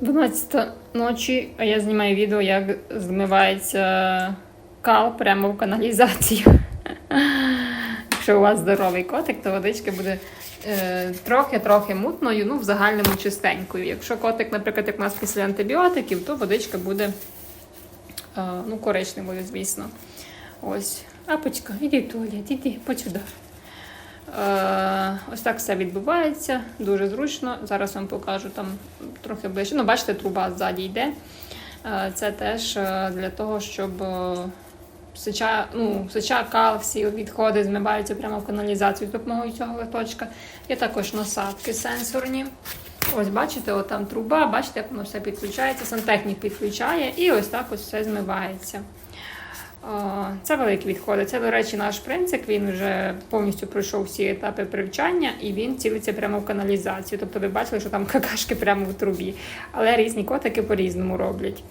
12 ночі, а я знімаю відео, як змивається кал прямо в каналізацію. Якщо у вас здоровий котик, то водичка буде е, трохи-трохи мутною, ну в загальному чистенькою. Якщо котик, наприклад, як у нас після антибіотиків, то водичка буде е, ну, коричневою, звісно. Ось. Апочка, іди в туалет, іди, почудай. Е, ось так все відбувається, дуже зручно. Зараз вам покажу там трохи ближче. Ну, бачите, труба ззаді йде. Е, це теж е, для того, щоб сеча, ну, сеча, кал, всі відходи змиваються прямо в каналізацію з допомогою цього листочка. Є також насадки сенсорні. Ось бачите, от там труба, бачите, як воно все підключається, сантехнік підключає, і ось так ось все змивається. Це великі відходи. Це, до речі, наш принцип. Він вже повністю пройшов всі етапи привчання і він цілиться прямо в каналізацію. Тобто ви бачили, що там какашки прямо в трубі. Але різні котики по-різному роблять.